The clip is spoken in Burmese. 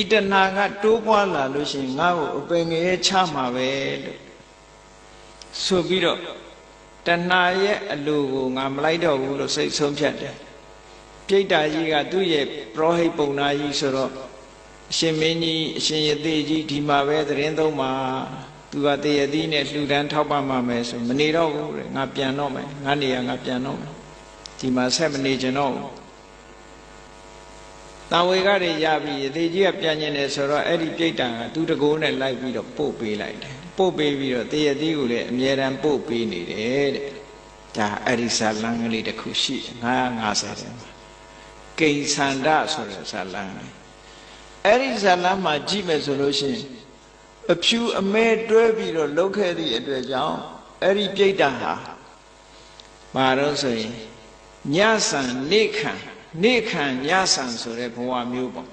ဒီတဏှာကတိုးပွားလာလို့ရှိရင်ငါ့ကိုအပင်ငယ်ချမှာပဲလို့ဆိုပြီးတော့တဏှာရဲ့အလိုကိုငါမလိုက်တော့ဘူးလို့စိတ်ဆုံးဖြတ်တယ်ပြိတ္တာကြီးကသူ့ရဲ့ပရောဟိတ်ပုံနာကြီးဆိုတော့အရှင်မင်းကြီးအရှင်ရသေးကြီးဒီမှာပဲသတင်းသုံးပါသူကတရသီးနဲ့လှူဒန်းထောက်ပံ့မှာမယ်ဆိုမနေတော့ဘူးတဲ့ငါပြန်တော့မယ်ငါနေရငါပြန်တော့မယ်ဒီမှာဆက်မနေကြတော့ဘူး တန်ဝေကတွေရပြီရသေးကြီးကပြန်ကျင်တယ်ဆိုတော့အဲ့ဒီပြိတ္တာကသူတကိုးနဲ့လိုက်ပြီးတော့ပို့ပေးလိုက်တယ်ပို့ပေးပြီးတော့တရသီးကိုလည်းအမြဲတမ်းပို့ပေးနေတယ်တဲ့ဒါအဲ့ဒီဇာလန်းကလေးတစ်ခုရှိတယ်950တဲ့မှာကိဉ္စန္ဒဆိုတဲ့ဇာလန်းလေးအဲ့ဒီဇာလန်းမှာကြည့်မယ်ဆိုလို့ရှိရင်အဖြူအမဲတွဲပြီးတော့လှုပ်ခဲ့သည့်အတွက်ကြောင့်အဲ့ဒီပြိတ္တာဟာဘာလို့ဆိုရင်ညဆန်နေခံ နေခံညဆန်ဆိုတဲ့ဘဝမျိုးပေါ့